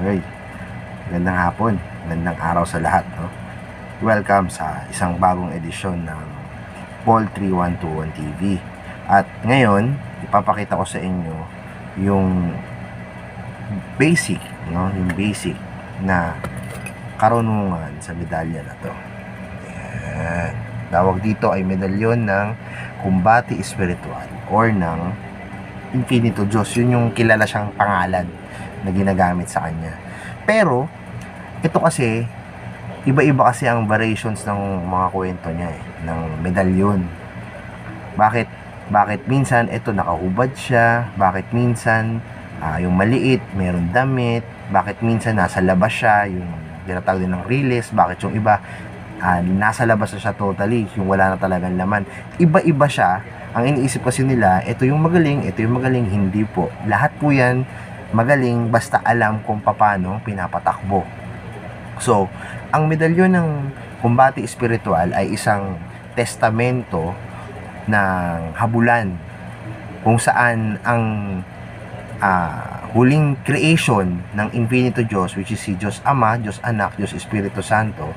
Hoy, magandang hapon, magandang araw sa lahat. No? Welcome sa isang bagong edisyon ng Paul 3121 TV. At ngayon, ipapakita ko sa inyo yung basic, no? yung basic na karunungan sa medalya na to. Ayan. Tawag dito ay medalyon ng kumbati espiritual or ng Infinito Diyos. Yun yung kilala siyang pangalan na ginagamit sa kanya. Pero, ito kasi, iba-iba kasi ang variations ng mga kwento niya eh, ng medalyon. Bakit? Bakit minsan ito nakahubad siya? Bakit minsan ah, yung maliit, meron damit? Bakit minsan nasa labas siya, yung tinatawag din ng release? Bakit yung iba ah, nasa labas na siya totally, yung wala na talagang laman? Iba-iba siya. Ang iniisip kasi nila, ito yung magaling, ito yung magaling, hindi po. Lahat po yan magaling basta alam kung paano pinapatakbo. So, ang medalyon ng kumbati espiritual ay isang testamento ng habulan kung saan ang ah, huling creation ng Infinito Diyos which is si Diyos Ama, Diyos Anak, Diyos Espiritu Santo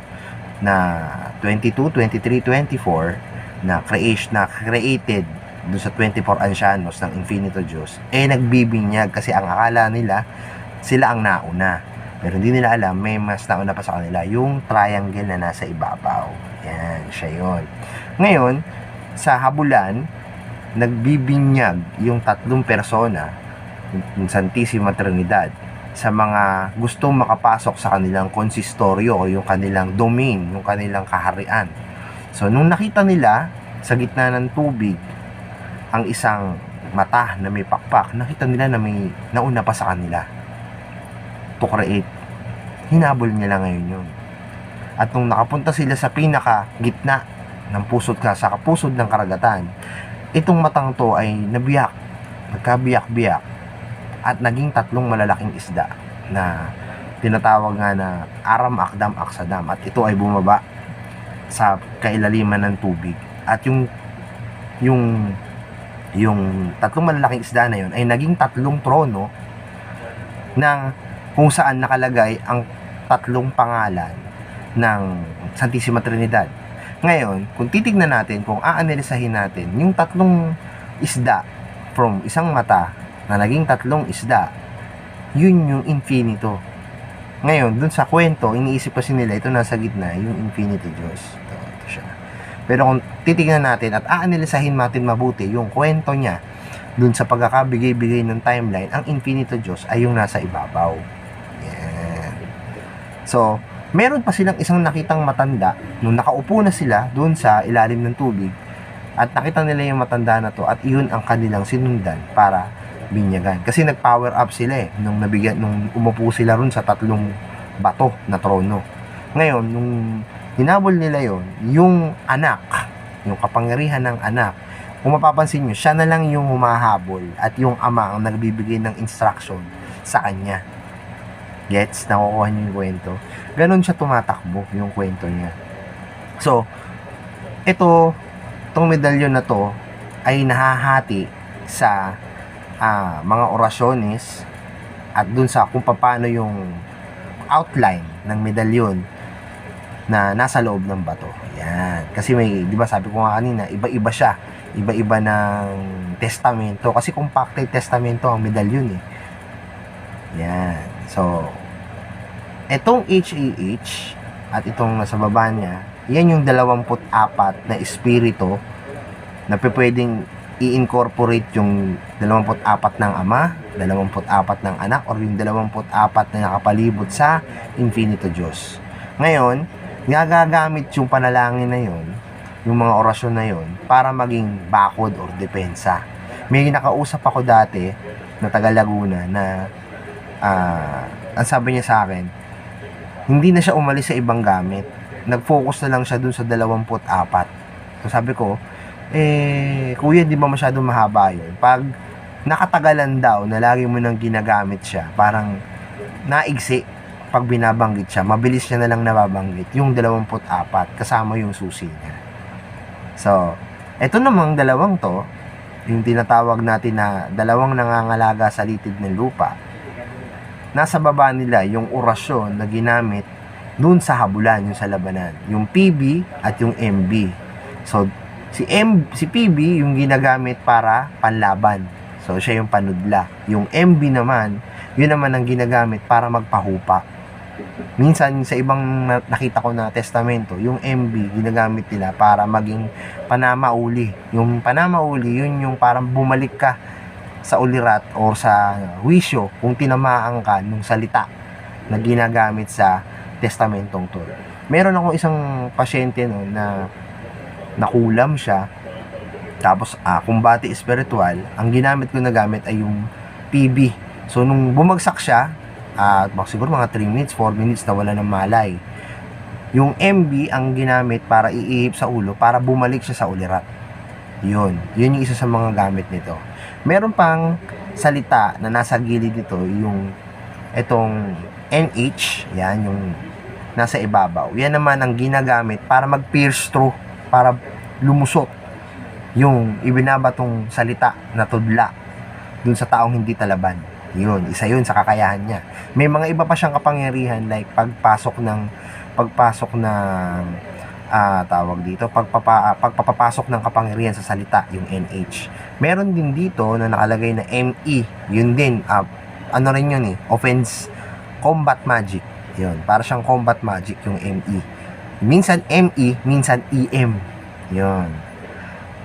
na 22, 23, 24 na creation na created dun sa 24 ansyanos ng Infinito Diyos, eh nagbibinyag kasi ang akala nila sila ang nauna. Pero hindi nila alam, may mas nauna pa sa kanila, yung triangle na nasa ibabaw. Yan, siya yun. Ngayon, sa habulan, nagbibinyag yung tatlong persona, yung Santissima Trinidad, sa mga gustong makapasok sa kanilang konsistoryo o yung kanilang domain, yung kanilang kaharian. So, nung nakita nila sa gitna ng tubig, ang isang mata na may pakpak, nakita nila na may nauna pa sa kanila to create. Hinabol nila ngayon yun. At nung nakapunta sila sa pinaka gitna ng pusod ka, sa kapusod ng karagatan, itong matang to ay nabiyak, nagkabiyak-biyak, at naging tatlong malalaking isda na tinatawag nga na Aram Akdam Aksadam at ito ay bumaba sa kailaliman ng tubig at yung yung yung tatlong malalaking isda na yun ay naging tatlong trono ng kung saan nakalagay ang tatlong pangalan ng Santissima Trinidad. Ngayon, kung titignan natin, kung aanalisahin natin, yung tatlong isda from isang mata na naging tatlong isda, yun yung infinito. Ngayon, dun sa kwento, iniisip kasi nila, ito nasa gitna, yung infinity Diyos. Ito, ito siya. Pero kung titignan natin at aanalisahin natin mabuti yung kwento niya dun sa pagkakabigay-bigay ng timeline, ang infinito Diyos ay yung nasa ibabaw. Yan. So, meron pa silang isang nakitang matanda nung nakaupo na sila dun sa ilalim ng tubig at nakita nila yung matanda na to at iyon ang kanilang sinundan para binyagan. Kasi nag-power up sila eh nung nabigyan nung umupo sila ron sa tatlong bato na trono. Ngayon, nung hinabol nila yon yung anak, yung kapangyarihan ng anak, kung mapapansin nyo, siya na lang yung humahabol at yung ama ang nagbibigay ng instruction sa kanya. Gets? Nakukuha niyo yung kwento. Ganon siya tumatakbo yung kwento niya. So, ito, itong medalyon na to ay nahahati sa ah, mga orasyones at dun sa kung paano yung outline ng medalyon na nasa loob ng bato. Yan. Kasi may, di ba sabi ko nga kanina, iba-iba siya. Iba-iba ng testamento. Kasi compacted testamento ang medalyon eh. Yan. So, etong HAH at itong nasa baba niya, yan yung 24 na espiritu na pwedeng i-incorporate yung 24 ng ama, 24 ng anak, or yung 24 na nakapalibot sa Infinito Diyos. Ngayon, gagagamit yung panalangin na yon, yung mga orasyon na yon, para maging bakod or depensa. May nakausap ako dati na taga Laguna na ah, ang sabi niya sa akin, hindi na siya umalis sa ibang gamit. Nag-focus na lang siya dun sa 24. So sabi ko, eh, kuya, di ba masyadong mahaba yun? Pag nakatagalan daw na lagi mo nang ginagamit siya, parang naigsi pag binabanggit siya, mabilis niya na lang nababanggit yung 24 kasama yung susi niya. So, eto namang dalawang to, yung tinatawag natin na dalawang nangangalaga sa litid ng lupa, nasa baba nila yung orasyon na ginamit dun sa habulan, yung sa labanan. Yung PB at yung MB. So, si M, si PB yung ginagamit para panlaban. So, siya yung panudla. Yung MB naman, yun naman ang ginagamit para magpahupa. Minsan, sa ibang na- nakita ko na testamento, yung MB, ginagamit nila para maging panamauli. Yung panamauli, yun yung parang bumalik ka sa ulirat o sa wisyo kung tinamaan ka nung salita na ginagamit sa testamentong to. Meron ako isang pasyente no, na nakulam siya tapos ah, kumbati espiritual, ang ginamit ko na gamit ay yung PB. So nung bumagsak siya, at baka siguro mga 3 minutes, 4 minutes na wala ng malay. Yung MB ang ginamit para iihip sa ulo para bumalik siya sa ulirat. Yun. Yun yung isa sa mga gamit nito. Meron pang salita na nasa gilid nito, yung itong NH, yan, yung nasa ibabaw. Yan naman ang ginagamit para mag-pierce through, para lumusot yung ibinabatong salita na tudla dun sa taong hindi talaban. Yun, isa yun sa kakayahan niya. May mga iba pa siyang kapangyarihan like pagpasok ng pagpasok ng ah tawag dito, pagpapa, pagpapapasok ng kapangyarihan sa salita, yung NH. Meron din dito na nakalagay na ME, yun din, ah, ano rin yun eh, offense, combat magic. Yun, para siyang combat magic yung ME. Minsan ME, minsan EM. Yun.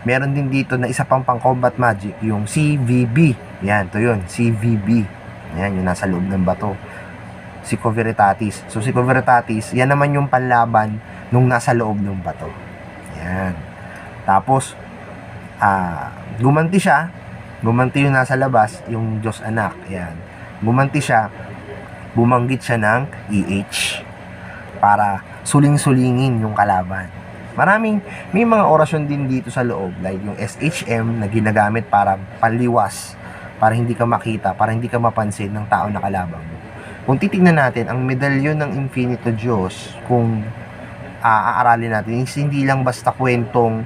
Meron din dito na isa pang pang combat magic, yung CVB. Yan, to yun, CVB. Yan, yung nasa loob ng bato. Psycho Veritatis. So, Psycho Veritatis, yan naman yung panlaban nung nasa loob ng bato. Yan. Tapos, ah, gumanti siya. Gumanti yung nasa labas, yung Diyos anak. Yan. Gumanti siya. Bumanggit siya ng EH para suling-sulingin yung kalaban. Maraming, may mga orasyon din dito sa loob, like yung SHM na ginagamit para panliwas, para hindi ka makita, para hindi ka mapansin ng tao na kalaban mo. Kung titignan natin, ang medalyon ng Infinito Diyos, kung ah, aaralin natin, is hindi lang basta kwentong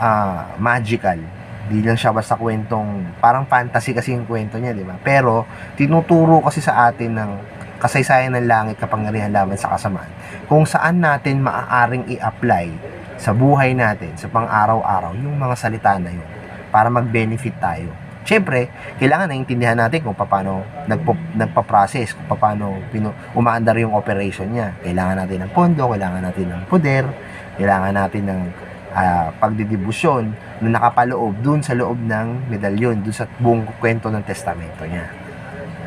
ah, magical. Hindi lang siya basta kwentong, parang fantasy kasi yung kwento niya, di ba? Pero, tinuturo kasi sa atin ng kasaysayan ng langit kapangyarihan laban sa kasamaan. Kung saan natin maaaring i-apply sa buhay natin, sa pang-araw-araw, yung mga salita na yun para mag-benefit tayo. Siyempre, kailangan naintindihan natin kung paano nagpo, nagpa-process, kung paano pinu, umaandar yung operation niya. Kailangan natin ng pondo, kailangan natin ng poder, kailangan natin ng ah, pagdidibusyon na nakapaloob dun sa loob ng medalyon, dun sa buong kwento ng testamento niya.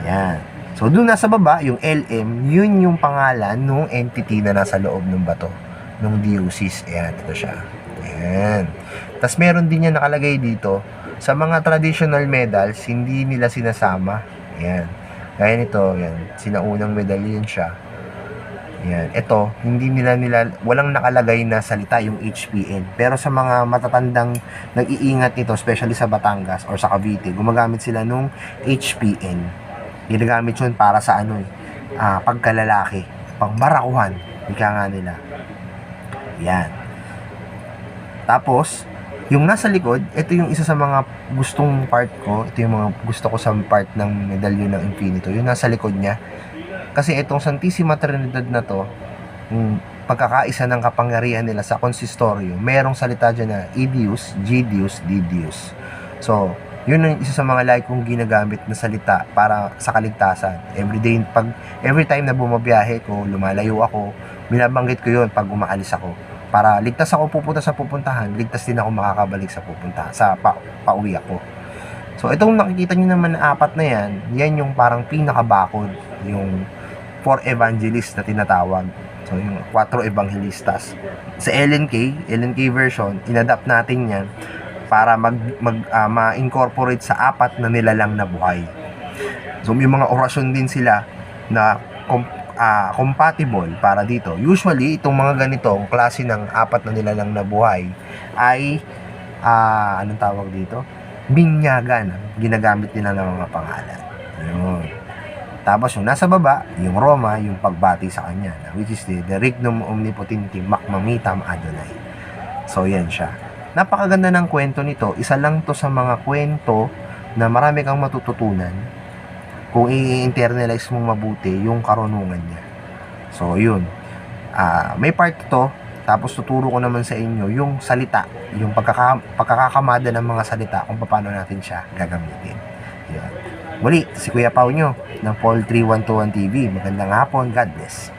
Yan. So, dun nasa baba, yung LM, yun yung pangalan ng entity na nasa loob ng bato ng diocese. Ayan, ito siya. Ayan. Tapos meron din yan nakalagay dito. Sa mga traditional medals, hindi nila sinasama. Ayan. Gaya nito, yan. Sinaunang medallion siya. Ayan. Ito, hindi nila nila, walang nakalagay na salita yung HPN. Pero sa mga matatandang nag-iingat nito, especially sa Batangas or sa Cavite, gumagamit sila nung HPN. Ginagamit yun para sa ano eh, ah, pagkalalaki, pangbarakuhan, ika nga nila. Yan. Tapos, yung nasa likod, ito yung isa sa mga gustong part ko. Ito yung mga gusto ko sa part ng medalyon ng Infinito. Yung nasa likod niya. Kasi itong Santissima Trinidad na to, yung pagkakaisa ng kapangyarihan nila sa konsistoryo, merong salita dyan na Idius, Gidius, Didius. So, yun ang isa sa mga lagi kong ginagamit na salita para sa kaligtasan. Every day, pag, every time na bumabiyahe ko, lumalayo ako, binabanggit ko yun pag umaalis ako. Para ligtas ako pupunta sa pupuntahan, ligtas din ako makakabalik sa pupunta, sa pa, pauwi ako. So, itong nakikita nyo naman na apat na yan, yan yung parang pinakabakod, yung four evangelists na tinatawag. So, yung quattro evangelistas. Sa LNK, LNK version, inadapt natin yan para mag, mag ah, ma-incorporate sa apat na nilalang na buhay. So, may mga orasyon din sila na com- ah, compatible para dito. Usually, itong mga ganitong klase ng apat na nilalang na buhay ay ah, anong tawag dito? Binyagan. Ginagamit nila ng mga pangalan. Yun. Tapos yung nasa baba, yung Roma, yung pagbati sa kanya, which is the, the Regnum Omnipotenti Macmamitam Adonai. So, yan siya. Napakaganda ng kwento nito. Isa lang to sa mga kwento na marami kang matututunan kung i-internalize mo mabuti yung karunungan niya. So, yun. Ah, may part to, tapos tuturo ko naman sa inyo yung salita, yung pagkaka, pagkakakamada ng mga salita kung paano natin siya gagamitin. Yun. Muli, si Kuya Pau nyo ng Paul 3121 TV. Magandang hapon. God bless.